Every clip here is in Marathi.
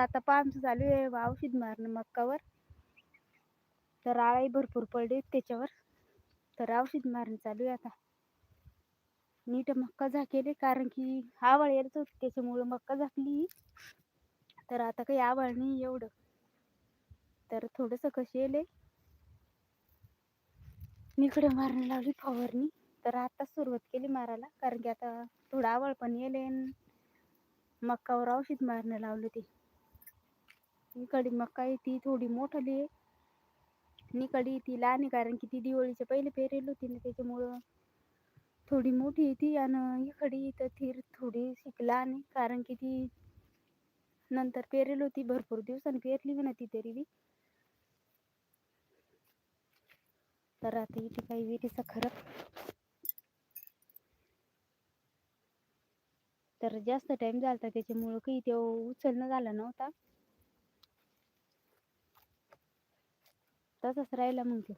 आता पाम चालू आहे औषध मारणं मक्कावर. तर आळाही भरपूर पडली त्याच्यावर. तर औषध मारणं चालू आहे आता. नीट मक्का झाकेले कारण की आवळ येत होती त्याच्यामुळं मक्का झाकली. तर आता काही आवळ नाही एवढं. तर थोडंसं कशी येले इकडे मारणं लावली फवारणी. तर आता सुरुवात केली मारायला कारण की आता थोडं आवळ पण येले मक्कावर औषध मारणं लावलं ते. इकडे मका आहे ती थोडी मोठली आहे. निकडे ती लहान आहे कारण की ती दिवाळीच्या पहिले पेरेल होती ना त्याच्यामुळं थोडी मोठी आहे ती आणि इकडे तर थीर थोडी लहान आहे कारण की ती नंतर पेरेल होती भरपूर दिवसांनी पेरली म्हणा ती तरी बी. तर आता इथे काही विहिरीचा खरं. तर जास्त टाइम झाला त्याच्यामुळं काही तो उचलणं झाला नव्हता. तसंच राहिला मग तो.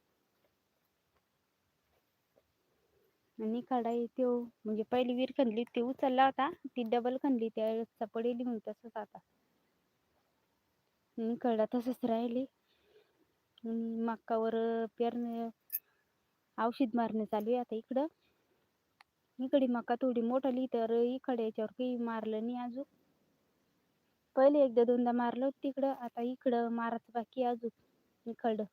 आणि खडाई म्हणजे पहिली विहीर खणली ती उचलला होता. ती डबल खणली त्या पडेली मग तसंच आता. आणि खडा तसंच राहिले. मक्कावर पेरणे औषध मारणे चालू आहे आता इकडं. इकडे मका थोडी मोठाली तर इकडे याच्यावर काही मारलं नाही अजून. पहिले एकदा दोनदा मारलं होतं तिकडं आता इकडं मारायचं बाकी अजून. इकडं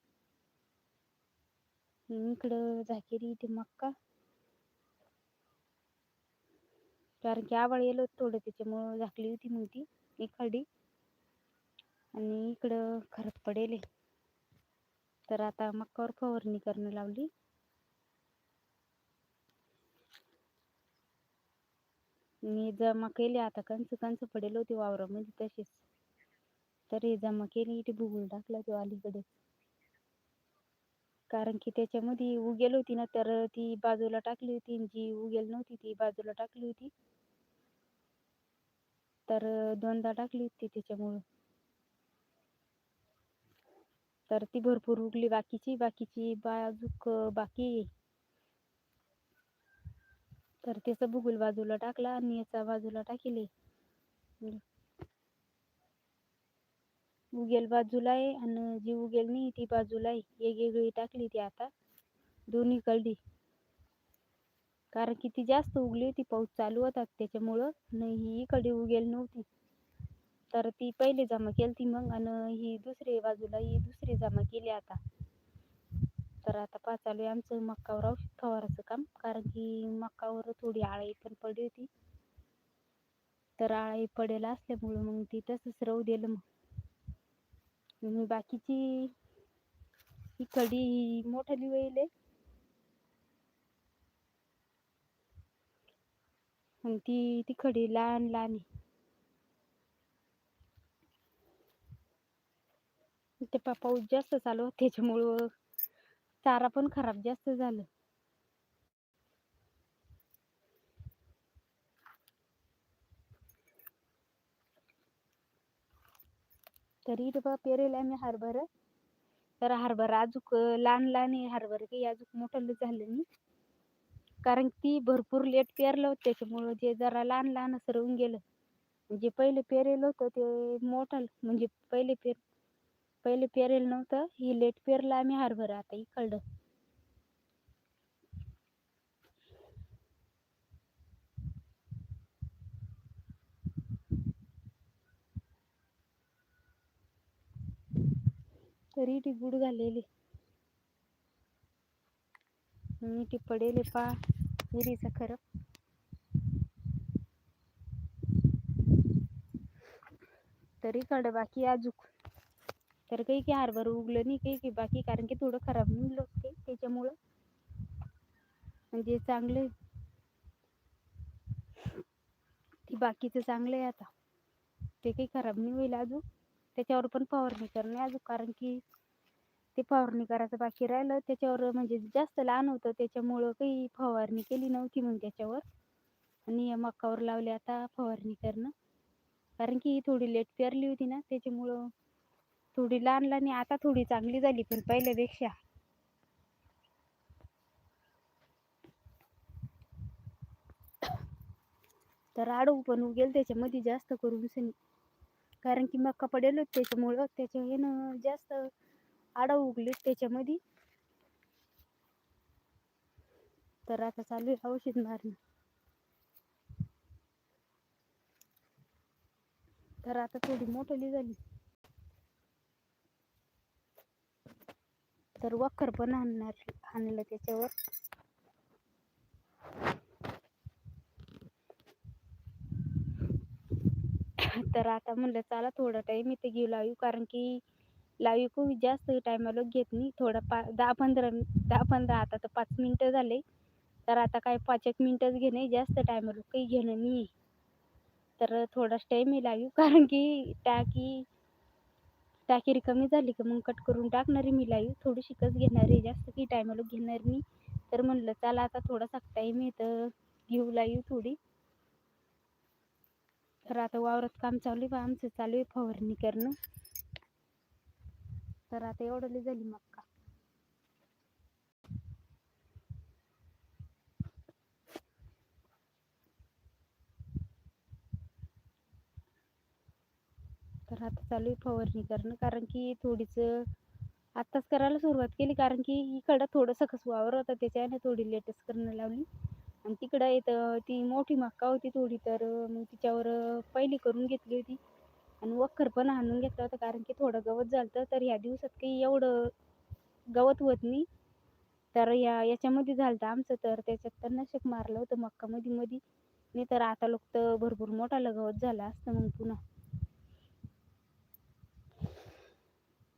इकडं झाकेरी इथे मक्का. कारण की आबाळ येलो थोडं त्याच्यामुळं झाकली होती मग ती एखादी आणि इकडं खरंच पडेल तर आता मक्कावर फवारणी करणं लावली. मी जमा केली आता कंच कंच पडेल होती वावरामध्ये तसेच. तर हे जमा केली इथे भुगून टाकला तो अलीकडे कारण की त्याच्यामध्ये उगेल होती ना तर ती बाजूला टाकली होती जी उगेल नव्हती ती बाजूला टाकली होती. तर दोनदा टाकली होती त्याच्यामुळं. तर ती भरपूर उगली. बाकीची बाकीची बाजूक बाकी तर त्याचा भूगोल बाजूला टाकला आणि याचा बाजूला टाकले. उगेल बाजूला आहे आणि जी उगेल नाही ती बाजूला आहे वेगवेगळी टाकली ती आता. दोन्ही कळली कारण की ती जास्त उगली होती पाऊस चालू होता त्याच्यामुळं. नाही ही इकडे उगेल नव्हती. तर ती पहिले जमा केली ती मग आणि ही दुसरी बाजूला ही दुसरी जमा केली आता. तर आता पाच चालू आहे आमचं मक्कावर औषध फवाराचं काम. कारण की मक्कावर थोडी आळी पण पडली होती. तर आळी पडेल असल्यामुळं मग ती तसंच राहू दिलं मग. बाकीची ही कडी मोठाली वहिले आणि ती ती खडी लहान लहान आहे. ते पाऊस जास्त चालू त्याच्यामुळं चारा पण खराब जास्त झालं. तरी इथं बा पेरेल आम्ही हरभर. तर हरभर अजूक लहान लहान आहे हरभर काही अजूक मोठं झालं नाही. कारण ती भरपूर लेट पेरलं होतं त्याच्यामुळं जे जरा लहान लहान असं राहून गेलं. जे पहिले पेरेल होतं ते मोठं म्हणजे पहिले पेर पहिले पेरेल नव्हतं ही लेट पेरलं आम्ही हरभर आता इकडं. तरी ती गुड झालेली. मी ती पडेल पा विहिरीचा खरं. तरी कड बाकी अजूक तर काही की हरभर उगलं नाही काही की बाकी कारण की थोडं खराब निघलं ते त्याच्यामुळं. म्हणजे चांगलं ती बाकीचं चांगलं आहे आता. ते काही खराब नाही होईल अजून. त्याच्यावर पण फवारणी करणे अजून कारण की ते फवारणी करायचं बाकी राहिलं. त्याच्यावर म्हणजे जास्त लहान होतं त्याच्यामुळं काही फवारणी केली नव्हती मग त्याच्यावर. आणि मक्कावर लावले आता फवारणी करणं. कारण की थोडी लेट पेरली होती ना त्याच्यामुळं थोडी लहान लहान आता थोडी चांगली झाली पण पहिल्यापेक्षा. तर आडू पण उगेल त्याच्यामध्ये जास्त करून सनी कारण की मका पडेल त्याच्यामुळं त्याच्या ह्यानं जास्त आडा उगले त्याच्यामध्ये. तर आता चालू आहे औषध मारणं. तर आता थोडी मोठली झाली. तर वखर पण आणणार आणलं त्याच्यावर. तर आता म्हणलं चला थोडा टाइम इथे घेऊ लावू कारण की लाईव्ह खूप जास्त टायमाला घेत नाही. थोडा पा दहा पंधरा दहा पंधरा आता तर पाच मिनटं झाले. तर आता काय पाच एक मिनटंच घेणे जास्त टायमाला काही घेणं नाही तर थोडाच टाईम आहे लाईव्ह कारण की टाकी टाकी रिकामी झाली का मग कट करून टाकणार आहे मी लाईव्ह थोडीशीकच घेणार आहे जास्त काही टायमाला घेणार नाही. तर म्हणलं चला आता थोडासा टाईम आहे तर घेऊ लाईव्ह थोडी. तर आता वावरात काम चालू आहे आमचं चालू आहे फवारणी करणं. तर आता एवढं झाली मक्का. तर आता चालू आहे फवारणी करणं कारण की थोडीच आत्ताच करायला सुरुवात केली कारण की इकडं थोडं कस वावर होता त्याच्याने थोडी लेटेस्ट करणं लावली. आणि तिकडं येतं ती मोठी मक्का होती थोडी तर मग तिच्यावर पहिली करून घेतली होती. आणि वखर पण आणून घेतलं होतं कारण की थोडं गवत झालं तर ह्या दिवसात काही एवढं गवत होत नाही. तर या याच्यामध्ये झालं आमचं तर त्याच्यात तर नशक मारलं होतं मक्कामध्ये मध्ये नाही तर आता लोक तर भरपूर मोठा गवत झाला असतं मग पुन्हा.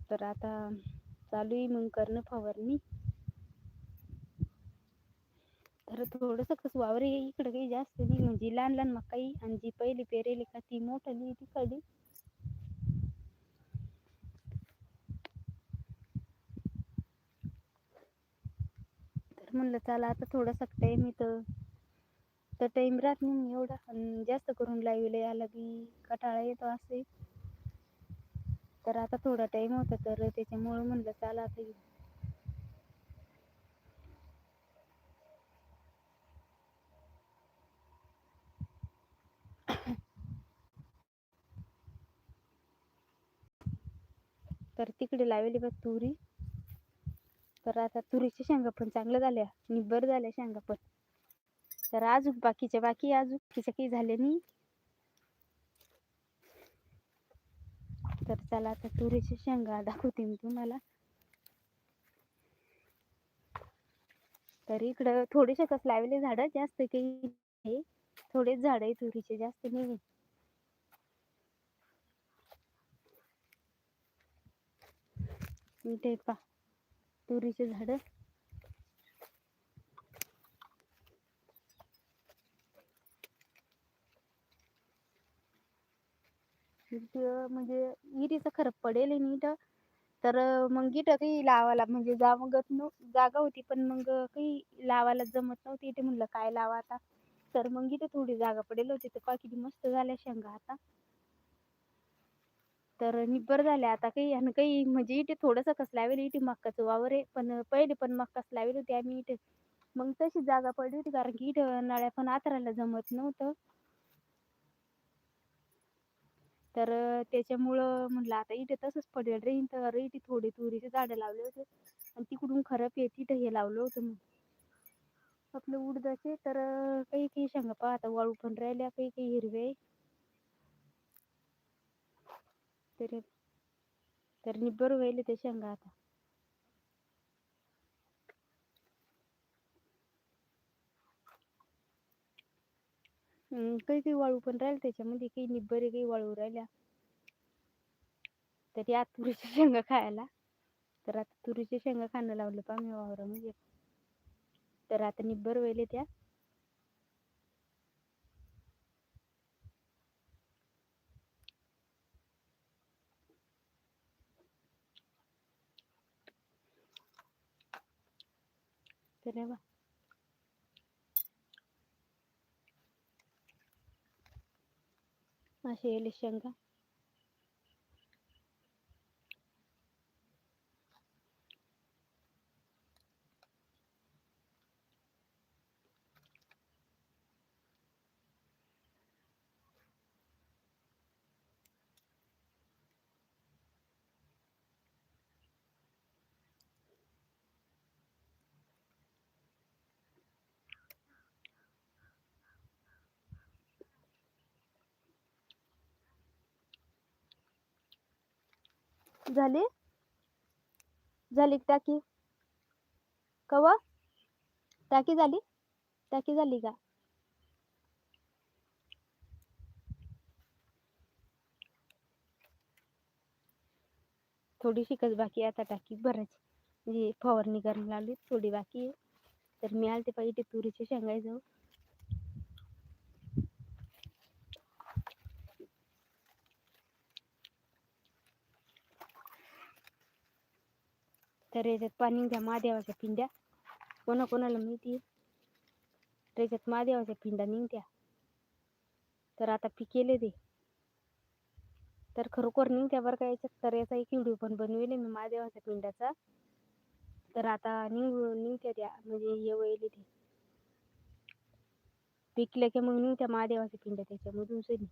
तर आता चालू आहे मग करणं फवारणी. तर थोडंसं कसं वावर इकडं काही जास्त नाही म्हणजे लहान लहान मकाई आणि जी पहिली पेरेली का ती मोठं नाही तिकडे तर म्हणलं चला आता थोडासा टाईम येतं तर टाईम राहत नाही एवढा. आणि जास्त करून लाईव्हला यायला बी कटाळा येतो असे. तर आता थोडा टाईम होता तर त्याच्यामुळं म्हणलं चला आता तर तिकडे लावली बघ तुरी. तर आता तुरीच्या शेंगा पण चांगल्या झाल्या निब्बर झाल्या शेंगा पण. तर अजून बाकीच्या बाकी अजून. बाकीच्या काही झाले नाही. तर चला आता तुरीच्या शेंगा दाखवते मी तुम्हाला. तर इकडं थोडेसे कस लावले झाड जास्त काही थोडेच झाड आहे तुरीचे जास्त नाही इथे पा तुरीचे झाड. म्हणजे इरीचं खरं पडेल नीट. तर मग गिट काही लावायला म्हणजे जामगत न जागा होती पण मग काही लावायला जमत नव्हती. इथे म्हणलं काय लावा आता? तर मग इथे थोडी जागा पडेल होती. तर किती मस्त झाल्या शेंगा आता. तर निब्बर झाले. आता काही आणि काही म्हणजे इथे थोडंसं कस लावेल इथे मक्काचं वावर आहे. पण पहिले पण मक्काच लावेल होती आम्ही इथे. मग तशी जागा पडली होती कारण की इथं नळ्या पण आतरायला जमत नव्हतं. तर त्याच्यामुळं म्हणलं आता इथे तसंच पडेल रे. तर इथे थोडी तुरीचे झाडं लावले होते. आणि तिकडून खराब आहे तिथं हे लावलं होतं मग. आपलं उडदाचे तर काही काही शेंगा पाहता वाळू पण राहिल्या काही काही हिरवे. तर तर निब्बर व्हायले ते शेंगा आता. काही काही वाळू पण राहिले त्याच्यामध्ये काही निब्बरे काही वाळू राहिल्या. तर या तुरीच्या शेंगा खायला. तर आता तुरीच्या शेंगा खाणं लावलं पा मी वावरामध्ये. तर आता निब्बर व्हायले त्या. तर बा असे येले झाली? झाली टाकी? कवा टाकी झाली? टाकी झाली का? थोडीशी कच बाकी आता टाकी भरायची. म्हणजे फवारणी करायला लागली थोडी बाकी आहे. तर मी आलते पाहिजे तुरीचे शेंगाय जाऊ तर याच्यात पाणी द्या महादेवाच्या पिंड्या. कोणा कोणाला माहिती त्याच्यात महादेवाच्या पिंड्या निघत्या. तर आता पिकेले ते. तर खरोखर निघत्या बरं का याच्यात. तर याचा एक व्हिडिओ पण बनवेल मी महादेवाच्या पिंड्याचा. तर आता निघ निघत्या त्या. म्हणजे हे वळले ते. पिकल्या की मग निघत्या महादेवाच्या पिंड्या त्याच्यामधून सनी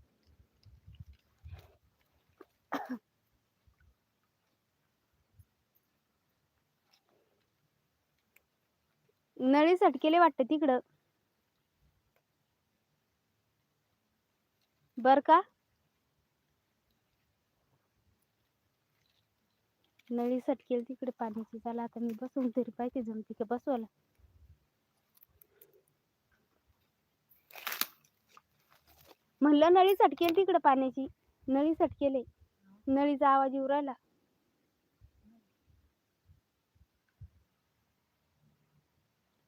नळी सटकेले वाटतं तिकडं. बर का? नळी सटकेल तिकडे पाण्याची. झाला आता मी बसून तरी पाहिजे जमते का बसवायला. म्हणलं नळी सटकेल तिकडे पाण्याची. नळी सटकेले. नळीचा आवाज येऊ राहिला.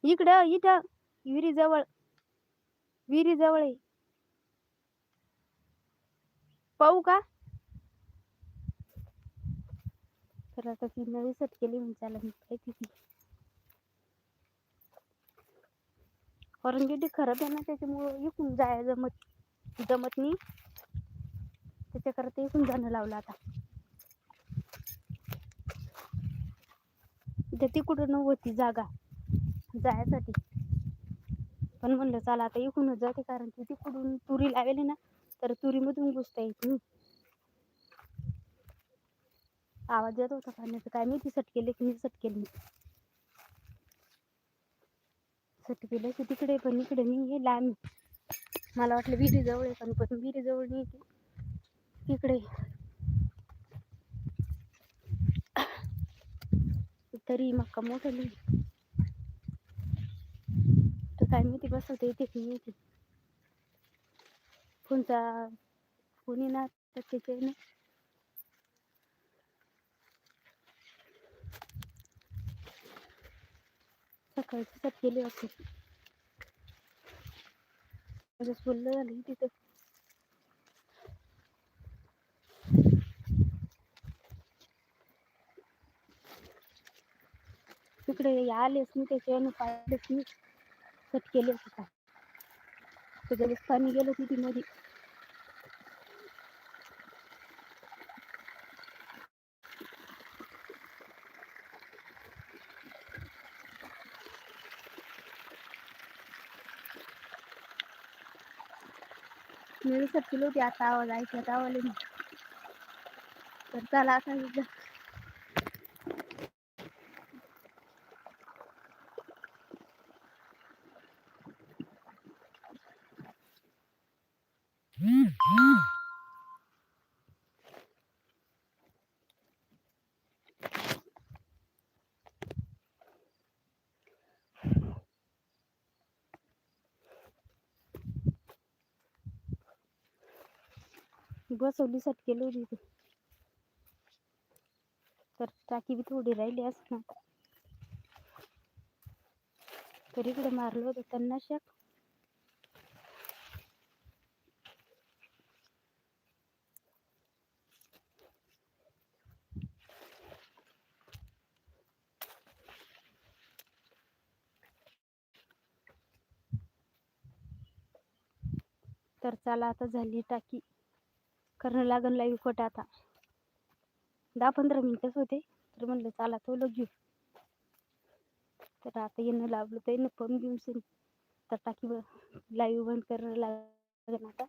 इकडं इथं विहिरी जवळ विहिरी जवळ आहे पाहू का? तर आता ती नवी सट केली म्हणजे मी पाहिजे ती कारण की खराब आहे ना त्याच्यामुळं इकून जाय जमत जमत नाही. त्याच्याकरता इकून जाणं लावलं आता. इथे तिकडून होती जागा. जायसाठी. पण म्हणलं चला आता इकडूनच जाते कारण की तिकडून तुरी लावेली ना तर तुरीमधून घुसता येते आवाज येत होता पाण्याचं. काय मी ती सटकेले की मी सटकेली सटकेलं की तिकडे पण इकडे मी हे लांब मला वाटलं विहिरी जवळ आहे पण पण विहिरी जवळ नाही ती तिकडे तरी मक्का मोठं नाही. काय माहिती बसवता येते की नाही ते फोनचा फोन येणार तर त्याचे ना सकाळची सात गेली वाटते म्हणजे बोललं झालं तिथं तिकडे आलेच मी त्याच्यानं पाहिलेच मी कट केले होते त्याच्यात पाणी गेलं तिथे मध्ये मी सटकेली होती आता आवाज ऐकला तर आवाज नाही तर चला आता बसवलीसाठी केलं होती ते. तर टाकी बी थोडी राहिली असं ना तर इकडे मारलं होतं त्यांना शक तर चला आता झाली टाकी. करणं लागन लाईव्ह खोट आता. दहा पंधरा मिनिटच होते तर म्हणलं चला तो घेऊ. तर आता येणं लावलं तर येणं पण घेऊन तर टाकी लाईव्ह बंद करणं लागण आता.